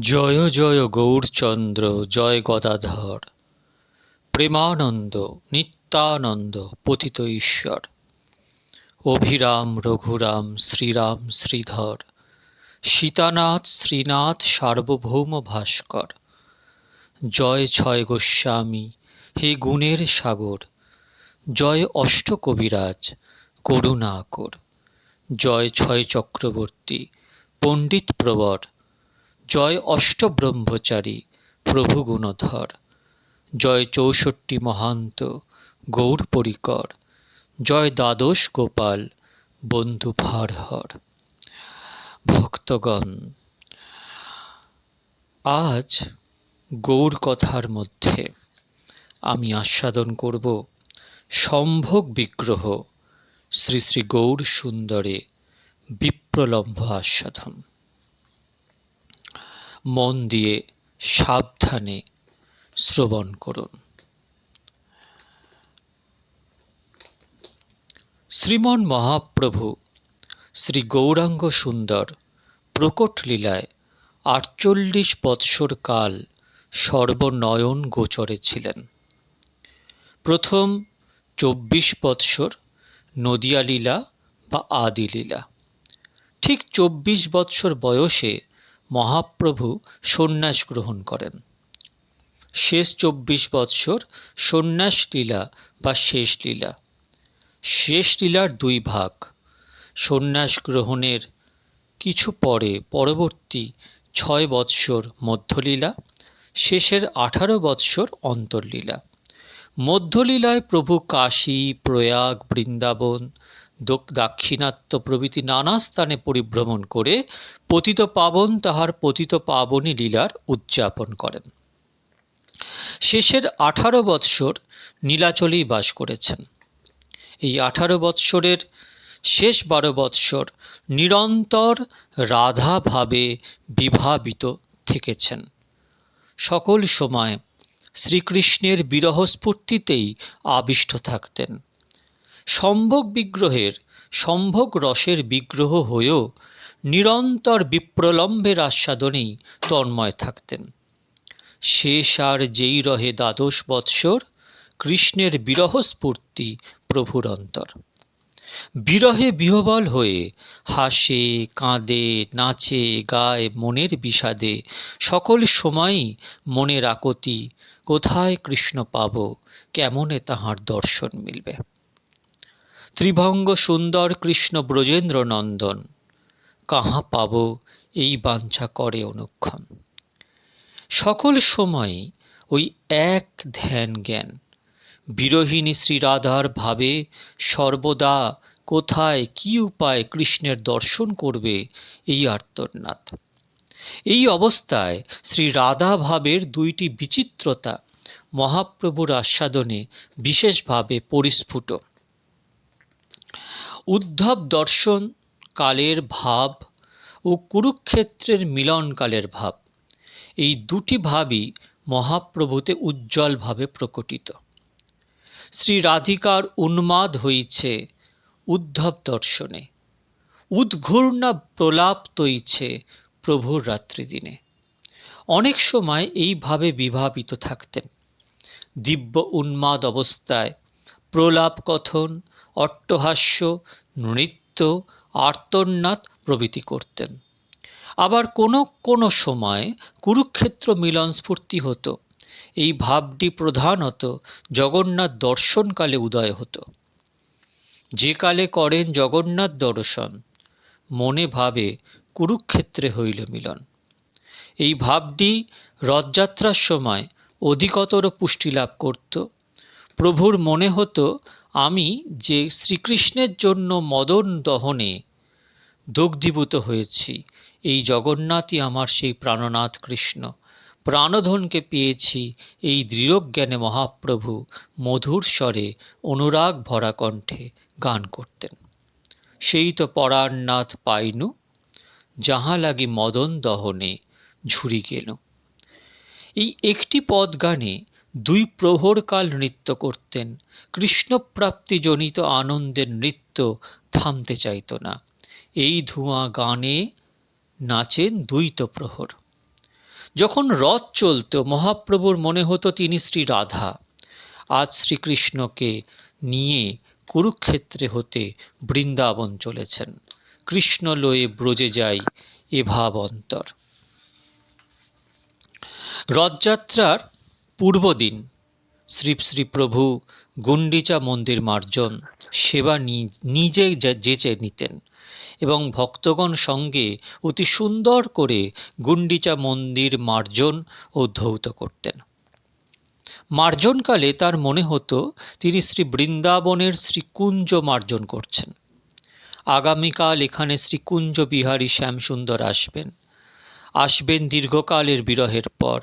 জয় জয় গৌরচন্দ্র, জয় গদাধর। প্রেমানন্দ, নিত্যানন্দ, পতিত ঈশ্বর। অভিরাম, রঘুরাম, শ্রীরাম, শ্রীধর। সীতানাথ, শ্রীনাথ, সার্বভৌম ভাস্কর। জয়, ছয় গোস্বামী, হে গুণের সাগর। জয়, অষ্ট কবিরাজ করুণা কর জয়, ছয় চক্রবর্তী, পণ্ডিত প্রবর। জয় অষ্ট ব্রহ্মচারী প্রভু গুণধর। জয় চৌষট্টি মহান্ত, গৌর পরিকর। জয় দ্বাদশ গোপাল, বন্ধু ভারহর ভক্তগণ, আজ গৌর কথার মধ্যে আমি আস্বাদন করব সম্ভোগ বিগ্রহ শ্রী শ্রী গৌর সুন্দরে বিপ্রলম্ভ আস্বাদন। মন দিয়ে সাবধানে শ্রবণ করুন। শ্রীমন মহাপ্রভু শ্রী গৌরাঙ্গ সুন্দর প্রকট লীলায় আটচল্লিশ বৎসর কাল সর্বনয়ন গোচরে ছিলেন। প্রথম চব্বিশ বৎসর নদিয়া লীলা বা আদি লীলা। ঠিক চব্বিশ বৎসর বয়সে মহাপ্রভু সন্ন্যাস গ্রহণ করেন। শেষ চব্বিশ বৎসর সন্ন্যাস লীলা বা শেষ লীলা। শেষ লীলার দুই ভাগ। সন্ন্যাস গ্রহণের কিছু পরে পরবর্তী ছয় বৎসর মধ্যলীলা, শেষের আঠারো বৎসর অন্তর্লীলা। মধ্যলীলায় প্রভু কাশী, প্রয়াগ, বৃন্দাবন দাক্ষিণাত্য প্রভৃতি নানা স্থানে পরিভ্রমণ করে পতিত পাবন তাহার পতিত পাবনী লীলার উদযাপন করেন। শেষের আঠারো বৎসর নীলাচলেই বাস করেছেন। এই আঠারো বৎসরের শেষ বারো বৎসর নিরন্তর রাধাভাবে বিভাবিত থেকেছেন। সকল সময় শ্রীকৃষ্ণের বিরহস্ফূর্তিতেই আবিষ্ট থাকতেন। সম্ভোগ বিগ্রহের, সম্ভোগ রসের বিগ্রহ হয়েও নিরন্তর বিপ্রলম্বের আস্বাদনেই তন্ময় থাকতেন। শেষ আর যেই রহে দ্বাদশ বৎসর, কৃষ্ণের বিরহস্ফূর্তি প্রভুর অন্তর। বিরহে বিহবল হয়ে হাসে, কাঁদে, নাচে, গায় মনের বিষাদে, সকল সময়ই মনের আকতি, কোথায় কৃষ্ণ পাব, কেমনে তাহার দর্শন মিলবে? ত্রিভঙ্গ সুন্দর কৃষ্ণ ব্রজেন্দ্র নন্দন কাহা পাব এই বাঞ্ছা করে অনুক্ষণ। সকল সময় ওই এক ধ্যান জ্ঞান। বিরোহিনী শ্রীরাধার ভাবে সর্বদা কোথায় কি উপায় কৃষ্ণের দর্শন করবে এই আর্তনাদ। এই অবস্থায় শ্রী রাধা ভাবের দুইটি বিচিত্রতা মহাপ্রভুর আস্বাদনে বিশেষভাবে পরিস্ফুট। উদ্ধব দর্শন, কালের ভাব ও কুরুক্ষেত্রের মিলনকালের ভাব। এই দুটি ভাবই মহাপ্রভুতে উজ্জ্বলভাবে প্রকটিত। শ্রী রাধিকার উন্মাদ হইছে উদ্ধব দর্শনে। উদ্ঘূর্ণা প্রলাপ তৈছে প্রভুর রাত্রিদিনে অনেক সময় এইভাবে বিভাবিত থাকতেন। দিব্য উন্মাদ অবস্থায় প্রলাপ কথন অট্টহাস্য, নৃত্য, আর্তনাদ প্রভৃতি করতেন। আবার কোনো কোনো সময় কুরুক্ষেত্র মিলন স্ফূর্তি হতো। এই ভাবটি প্রধানত জগন্নাথ দর্শনকালে উদয় হতো। যে কালে করেন জগন্নাথ দর্শন, মনে ভাবে কুরুক্ষেত্রে হইল মিলন। এই ভাবটি রথযাত্রার সময় অধিকতর পুষ্টি লাভ করত। প্রভুর মনে হতো আমি যে শ্রীকৃষ্ণের জন্য মদন দহনে দগ্ধীভূত হয়েছি, এই জগন্নাথই আমার সেই প্রাণনাথ কৃষ্ণ। প্রাণধনকে পেয়েছি এই দৃঢ়জ্ঞানে মহাপ্রভু মধুর স্বরে অনুরাগ ভরা কণ্ঠে গান করতেন। সেই তো পরাণনাথ পাইনু, যাহা লাগি মদন দহনে ঝুরি গেল এই একটি পদ গানে দুই প্রহরকাল নৃত্য করতেন কৃষ্ণপ্রাপ্তিজনিত আনন্দের নৃত্য থামতে চাইত না। এই ধোঁয়া গানে নাচেন দ্বৈত প্রহর। যখন রথ চলত, মহাপ্রভুর মনে হতো তিনি শ্রী রাধা। আজ শ্রীকৃষ্ণকে নিয়ে কুরুক্ষেত্রে হতে বৃন্দাবন চলেছেন। কৃষ্ণ লয়ে ব্রজে যাই এ ভাব অন্তর। রথযাত্রার পূর্বদিন শ্রী শ্রী প্রভু গুন্ডিচা মন্দির মার্জন সেবা নিজে যেচে নিতেন এবং ভক্তগণ সঙ্গে অতি সুন্দর করে গুন্ডিচা মন্দির মার্জন ও ধৌত করতেন। মার্জনকালে তার মনে হতো তিনি শ্রী বৃন্দাবনের শ্রীকুঞ্জ মার্জন করছেন। আগামীকাল এখানে শ্রীকুঞ্জ বিহারী শ্যামসুন্দর আসবেন। আসবেন দীর্ঘকালের বিরহের পর।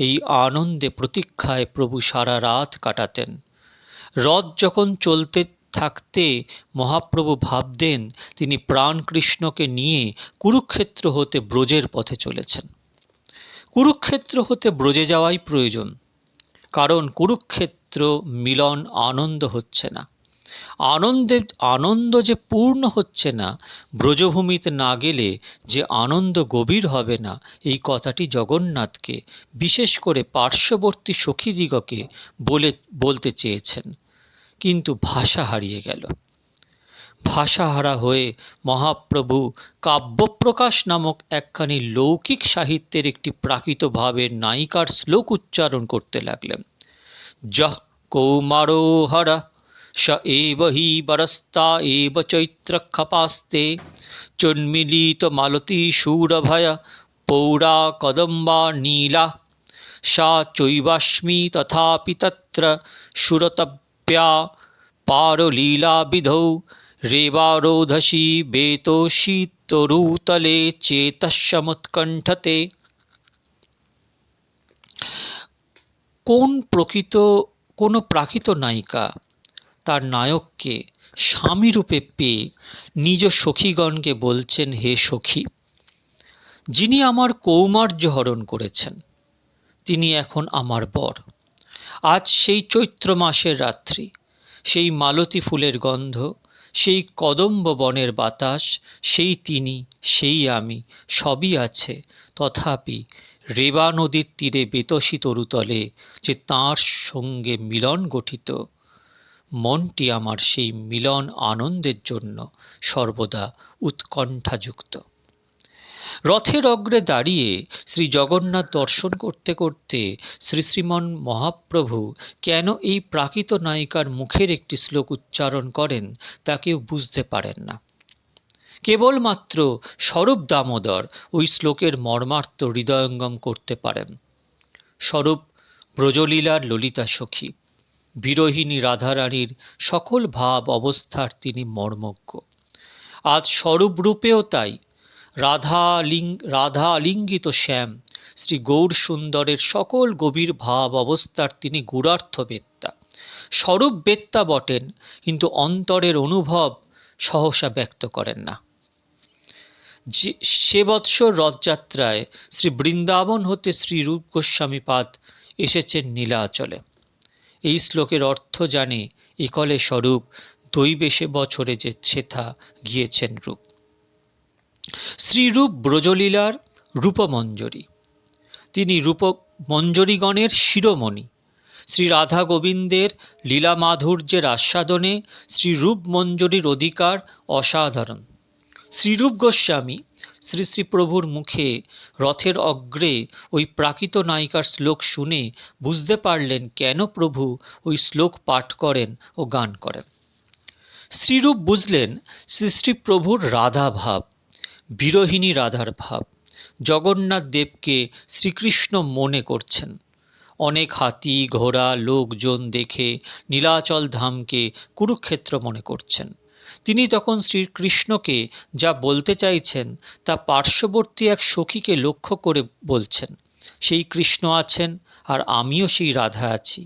এই আনন্দে প্রতীক্ষায় প্রভু সারা রাত কাটাতেন। রথ যখন চলতে থাকতে মহাপ্রভু ভাবতেন, তিনি প্রাণকৃষ্ণকে নিয়ে কুরুক্ষেত্র হতে ব্রজের পথে চলেছেন। কুরুক্ষেত্র হতে ব্রজে যাওয়াই প্রয়োজন, কারণ কুরুক্ষেত্র মিলন আনন্দ হচ্ছে না। আনন্দে, আনন্দ যে পূর্ণ হচ্ছে না, ব্রজভূমিতে না গেলে যে আনন্দ গভীর হবে না, এই কথাটি জগন্নাথকে, বিশেষ করে পার্শ্ববর্তী সখীদিগকে বলে, বলতে চেয়েছেন। কিন্তু ভাষা হারিয়ে গেল। ভাষাহারা হয়ে মহাপ্রভু কাব্যপ্রকাশ নামক একখানি লৌকিক সাহিত্যের একটি প্রাকৃত ভাবের নায়িকার শ্লোক উচ্চারণ করতে লাগলেন। যহ কৌমারোহরা স এব হি বরস্তা এব চৈত্রক্ষপাস্তে চন্মিলিত মালতী সুরভয় পৌরা কদম্বা নীলা সা চৈবাস্মি তথাপি তত্র সুরতব্যা পারলীলাবিধৌ রেবারোধসি বেতোষি তরুতলে চেতসমুৎকণ্ঠতে কোন প্রকৃত কোনো প্রাকৃত নায়িকা তার নায়ককে স্বামীরূপে পেয়ে নিজ সখীগণকে বলছেন, হে সখী, যিনি আমার কৌমার্য হরণ করেছেন, তিনি এখন আমার বর। আজ সেই চৈত্র মাসের রাত্রি, সেই মালতী ফুলের গন্ধ, সেই কদম্ব বনের বাতাস, সেই তিনি, সেই আমি, সবই আছে। তথাপি রেবা নদীর তীরে বেতসী তরুতলে যে তাঁর সঙ্গে মিলন গঠিত মনটি আমার সেই মিলন আনন্দের জন্য সর্বদা উৎকণ্ঠাযুক্ত। রথের অগ্রে দাঁড়িয়ে শ্রী জগন্নাথ দর্শন করতে করতে শ্রী শ্রীমন মহাপ্রভু কেন এই প্রাকৃত নায়িকার মুখের একটি শ্লোক উচ্চারণ করেন তা কেউ বুঝতে পারেন না। কেবলমাত্র স্বরূপ দামোদর ওই শ্লোকের মর্মার্থ হৃদয়ঙ্গম করতে পারেন। স্বরূপ ব্রজলীলার ললিতা সখী। বিরোহিণী রাধারানীর সকল ভাব অবস্থার তিনি মর্মজ্ঞ। আজ স্বরূপ রূপেও তাই রাধা লিং রাধা আলিঙ্গিত শ্যাম, শ্রী গৌর সুন্দরের সকল গভীর ভাব অবস্থার তিনি গূঢ়ার্থবেত্তা স্বরূপ বেত্তা বটেন, কিন্তু অন্তরের অনুভব সহসা ব্যক্ত করেন না। যে, সে বৎসর রথযাত্রায় শ্রী বৃন্দাবন হতে শ্রী রূপ গোস্বামীপাদ এসেছেন নীলাচলে। এই শ্লোকের অর্থ জানে ইকলে স্বরূপ দৈবেশে বছরে যে ছেথা গিয়েছেন রূপ। শ্রীরূপ ব্রজলীলার রূপমঞ্জরী। তিনি রূপ মঞ্জরীগণের শিরোমণি। শ্রী রাধা গোবিন্দের লীলা মাধুর্যের আস্বাদনে শ্রীরূপ মঞ্জরীর অধিকার অসাধারণ। শ্রীরূপ গোস্বামী শ্রী শ্রী প্রভুর মুখে রথের অগ্রে ওই প্রাকৃত নায়িকার শ্লোক শুনে বুঝতে পারলেন কেন প্রভু ওই শ্লোক পাঠ করেন ও গান করেন। শ্রীরূপ বুঝলেন শ্রী শ্রী প্রভুর রাধা ভাব, বিরোহিণী রাধার ভাব, জগন্নাথ দেবকে শ্রীকৃষ্ণ মনে করছেন। অনেক হাতি, ঘোড়া, লোকজন দেখে নীলাচল ধামকে কুরুক্ষেত্র মনে করছেন। তিনি তখন শ্রীকৃষ্ণকে যা বলতে চাইছেন তা পার্শ্ববর্তী এক সখীকে লক্ষ্য করে বলছেন, সেই কৃষ্ণ আছেন আর আমিও সেই রাধা আছি।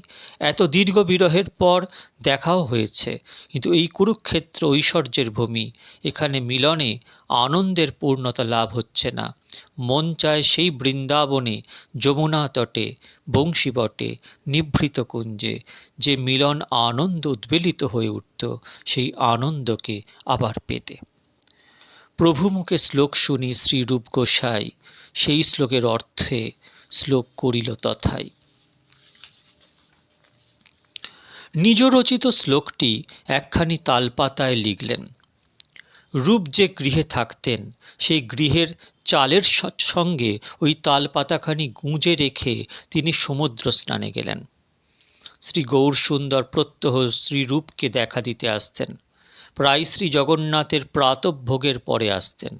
এত দীর্ঘ বিরহের পর দেখাও হয়েছে, কিন্তু এই কুরুক্ষেত্র ঐশ্বর্যের ভূমি। এখানে মিলনে আনন্দের পূর্ণতা লাভ হচ্ছে না। মন চায় সেই বৃন্দাবনে যমুনা তটে, বংশীবটে, নিভৃত কুঞ্জে। যে মিলন আনন্দ উদ্বেলিত হয়ে উঠত, সেই আনন্দকে আবার পেতে। প্রভুমুখে শ্লোক শুনি শ্রীরূপ গোসাই। সেই শ্লোকের অর্থে শ্লোক করিল তথাই নিজ রচিত শ্লোকটি একখানি তালপাতায় লিখলেন। রূপ যে গৃহে থাকতেন, সেই গৃহের চালের সঙ্গে ওই তালপাতাখানি গুঁজে রেখে তিনি সমুদ্র স্নানে গেলেন। শ্রী গৌর সুন্দর প্রত্যহ শ্রীরূপকে দেখা দিতে আসতেন। প্রায় শ্রী জগন্নাথের প্রাতভোগের পরে আসতেন।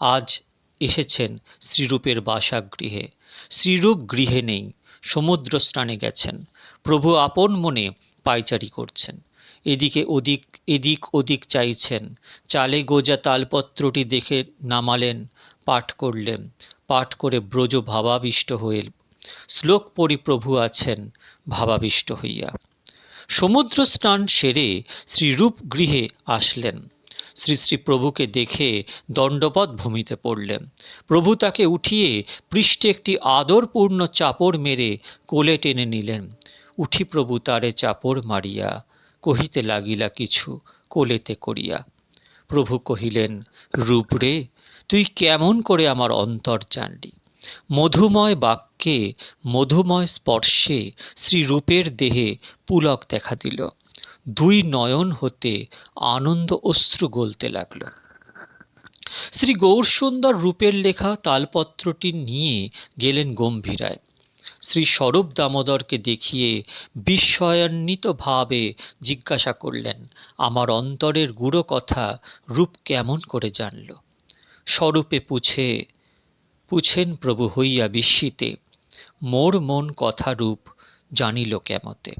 আজ এসেছেন শ্রীরূপের বাসাগৃহে। শ্রীরূপ গৃহে নেই সমুদ্র স্নানে গেছেন। প্রভু আপন মনে পাইচারি করছেন। এদিকে ওদিক, এদিক ওদিক চাইছেন। চালে গোজা তালপত্রটি দেখে নামালেন, পাঠ করলেন। পাঠ করে ব্রজ ভাবাবিষ্ট হয়ে শ্লোক পড়ি প্রভু আছেন, ভাবাবিষ্ট হইয়া। সমুদ্র স্নান সেরে শ্রীরূপ গৃহে আসলেন। শ্রী শ্রী প্রভুকে দেখে দণ্ডবৎ ভূমিতে পড়লেন। প্রভু তাকে উঠিয়ে পৃষ্ঠে একটি আদরপূর্ণ চাপড় মেরে কোলে টেনে নিলেন। উঠি প্রভু তারে চাপড় মারিয়া, কহিতে লাগিলা কিছু কোলেতে করিয়া। প্রভু কহিলেন রূপরে তুই কেমন করে আমার অন্তর জানলি? মধুময় বাক্যে, মধুময় স্পর্শে শ্রীরূপের দেহে পুলক দেখা দিল। দুই নয়ন হতে আনন্দ অশ্রু গলতে লাগল। শ্রী গৌরসুন্দর রূপের লেখা তালপত্রটি নিয়ে গেলেন গম্ভীরায়। শ্রী স্বরূপ দামোদরকে দেখিয়ে বিস্ময়ান্বিত ভাবে জিজ্ঞাসা করলেন, আমার অন্তরের গুড়ো কথা রূপ কেমন করে জানল? স্বরূপে পুছে, পুছেন প্রভু হইয়া বিস্মিতে, মোর মন কথা রূপ জানিল কেমতে?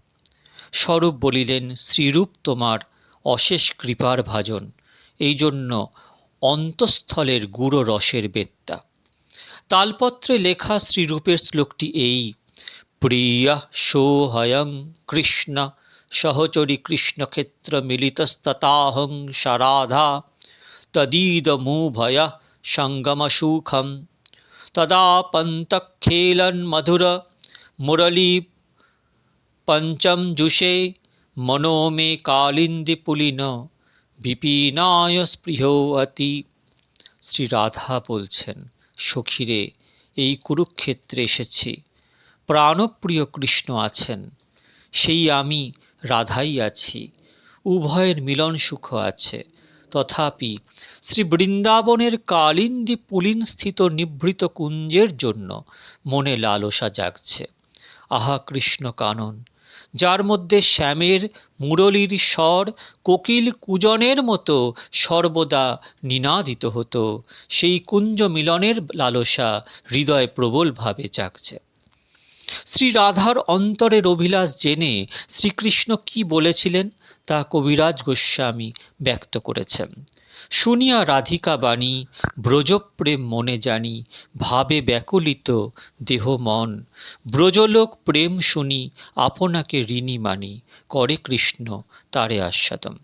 স্বরূপ বলিলেন, শ্রীরূপ তোমার অশেষ কৃপার ভাজন। এই জন্য অন্তঃস্থলের গুড়ো রসের বেত্তা। তালপত্রে লেখা শ্রীরূপের শ্লোকটি এই, প্রিয়া সোহয়ং কৃষ্ণ, সহচরী কৃষ্ণক্ষেত্র মিলিতস্ততাহং সারাধা, তদীদমুভয় সঙ্গমসুখম। তদা পন্তক্ষেলন মধুর মুরলী পঞ্চম জুষে মনো মে কালিন্দি পুলিন বিপিনায় স্পৃহ অতি। শ্রী রাধা বলছেন, সখীরে, এই কুরুক্ষেত্রে এসেছি। প্রাণপ্রিয় কৃষ্ণ আছেন, সেই আমি রাধাই আছি। উভয়ের মিলন সুখ আছে। তথাপি শ্রী বৃন্দাবনের কালিন্দী পুলিন স্থিত নিভৃত কুঞ্জের জন্য মনে লালসা জাগছে। আহা কৃষ্ণ কানন যার মধ্যে শ্যামের, মুরলীর স্বর কোকিল কুজনের মতো সর্বদা নিনাদিত হতো। সেই কুঞ্জ মিলনের লালসা হৃদয় প্রবলভাবে জাগছে। শ্রী রাধার অন্তরের অভিলাষ জেনে শ্রীকৃষ্ণ কি বলেছিলেন তা কবিরাজ গোস্বামী ব্যক্ত করেছেন। শুনিয়া রাধিকা বাণী, ব্রজপ্রেম মনে জানি, ভাবে ব্যাকুলিত দেহ মন। ব্রজলোক প্রেম শুনি, আপনাকে ঋণী মানি, করে কৃষ্ণ তারে আস্বাদম।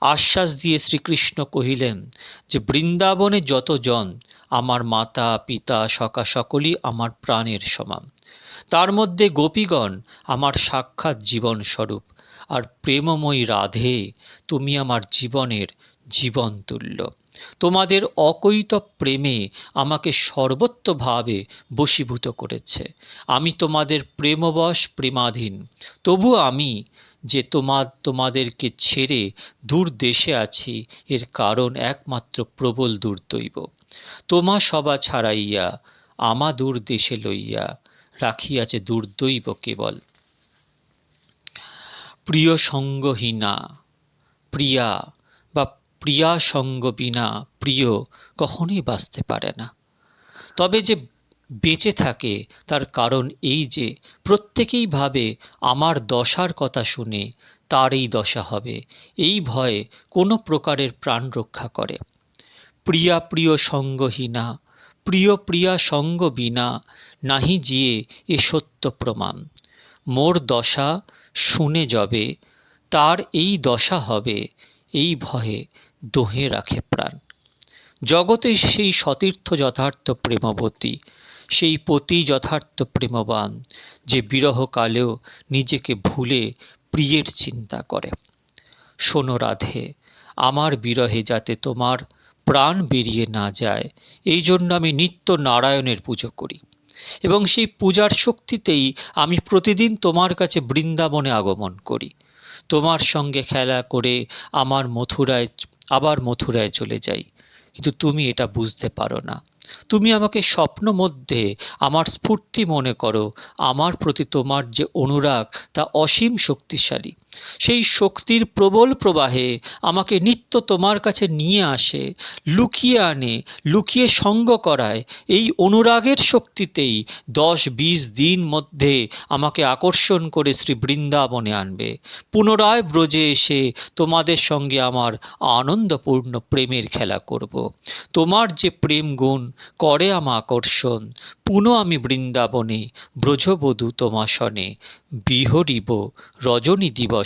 আশ্বাস দিয়ে শ্রীকৃষ্ণ কহিলেন, যে বৃন্দাবনে যতজন, আমার মাতা, পিতা সকা সকলই আমার প্রাণের সমান। তার মধ্যে গোপীগণ আমার সাক্ষাৎ জীবন স্বরূপ আর প্রেমময়ী রাধে, তুমি আমার জীবনের জীবন তুল্য তোমাদের অকৈত প্রেমে আমাকে সর্বত্রভাবে বশীভূত করেছে। আমি তোমাদের প্রেমবশ প্রেমাধীন। তবু আমি যে তোমার তোমাদেরকে ছেড়ে দূর দেশে আছি, এর কারণ একমাত্র প্রবল দুর্দৈব। তোমা সবা ছাড়াইয়া, আমা দূর দেশে লইয়া রাখিয়াছে দুর্দৈব কেবল। প্রিয় সঙ্গহীনা, প্রিয়া প্রিয়া সঙ্গ বিনা প্রিয় কখনোই বাঁচতে পারে না। তবে যে বেঁচে থাকে তার কারণ এই যে, প্রত্যেকেই ভাবে আমার দশার কথা শুনে তার এই দশা হবে। এই ভয়ে কোনো প্রকারের প্রাণ রক্ষা করে। প্রিয়া প্রিয় সঙ্গহীনা প্রিয় প্রিয়া সঙ্গ বিনা নাহি জিয়ে এ সত্য প্রমাণ। মোর দশা শুনে যবে, তার এই দশা হবে, এই ভয়ে দোহে রাখে প্রাণ। জগতে সেই সতীর্থ যথার্থ প্রেমবতী, সেই পতি যথার্থ প্রেমবান, যে বিরহকালেও নিজেকে ভুলে প্রিয়ের চিন্তা করে। শোনো রাধে, আমার বিরহে যাতে তোমার প্রাণ বেরিয়ে না যায় এই জন্য আমি নিত্য নারায়ণের পুজো করি। এবং সেই পূজার শক্তিতেই আমি প্রতিদিন তোমার কাছে বৃন্দাবনে আগমন করি। তোমার সঙ্গে খেলা করে আমার মথুরায় আবার মথুরায় চলে যাই। কিন্তু তুমি এটা বুঝতে পারো না। তুমি আমাকে স্বপ্ন মধ্যে আমার স্ফূর্তি মনে করো। আমার প্রতি তোমার যে অনুরাগ, তা অসীম শক্তিশালী। সেই শক্তির প্রবল প্রবাহে আমাকে নিত্য তোমার কাছে নিয়ে আসে, লুকিয়ে আনে, লুকিয়ে সঙ্গ করায়। এই অনুরাগের শক্তিতেই দশ বিশ দিন মধ্যে আমাকে আকর্ষণ করে শ্রী বৃন্দাবনে আনবে। পুনরায় ব্রজে এসে তোমাদের সঙ্গে আমার আনন্দপূর্ণ প্রেমের খেলা করব। তোমার যে প্রেম গুণ, করে আমা আকর্ষণ। পুনঃ আমি বৃন্দাবনে, ব্রজবধূ তোমাসনে বিহরিব রজনী দিবসে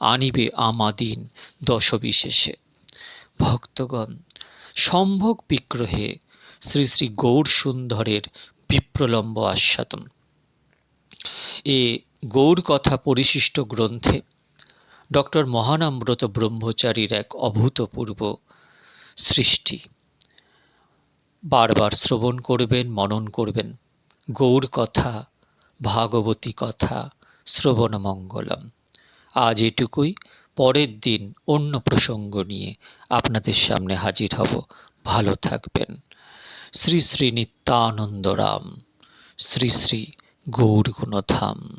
আনিবে আমাদিন দশ বিশেষে ভক্তগণ, সম্ভোগ বিগ্রহে শ্রী শ্রী গৌর সুন্দরের বিপ্রলম্ব আস্বাদন। এ গৌর কথা পরিশিষ্ট গ্রন্থে ডক্টর মহানাম্রত ব্রহ্মচারীর এক অভূতপূর্ব সৃষ্টি। বারবার শ্রবণ করবেন, মনন করবেন, গৌর কথা, ভাগবতী কথা শ্রবণ মঙ্গলম আজ এটুকুই। পরের দিন অন্য প্রসঙ্গ নিয়ে আপনাদের সামনে হাজির হব। ভালো থাকবেন। শ্রী শ্রী নিত্যানন্দরাম শ্রী শ্রী গৌর গুণধাম